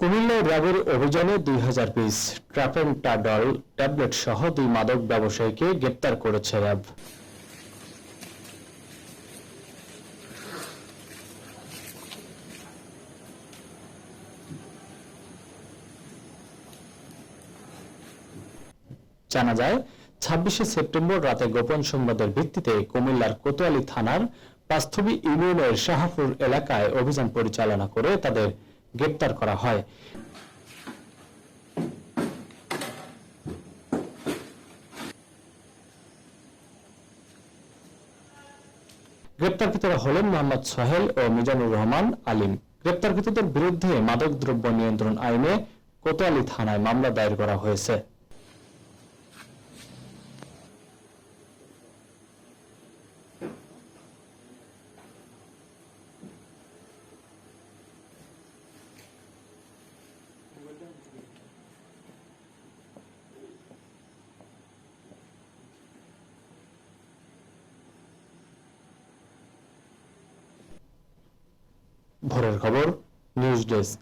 কুমিল্লায় র্যাবের অভিযানে দুই হাজার পিস ট্রাপেন্টাডল ট্যাবলেট সহ দুই মাদক ব্যবসায়ীকে গ্রেপ্তার করেছে র্যাব। জানা যায়, ছাব্বিশে সেপ্টেম্বর রাতে গোপন সংবাদের ভিত্তিতে কুমিল্লার কোতোয়ালি থানার পাস্থবী ইউনিয়নের শাহাপুর এলাকায় অভিযান পরিচালনা করে তাদের গ্রেপ্তার করা হয়। গ্রেপ্তারকৃতরা হলেন মোহাম্মদ সোহেল ও মিজানুর রহমান আলিম। গ্রেপ্তারকৃতদের বিরুদ্ধে মাদক দ্রব্য নিয়ন্ত্রণ আইনে কোতোয়ালি থানায় মামলা দায়ের করা হয়েছে। ভোরের খবর নিউজ ডেস্ক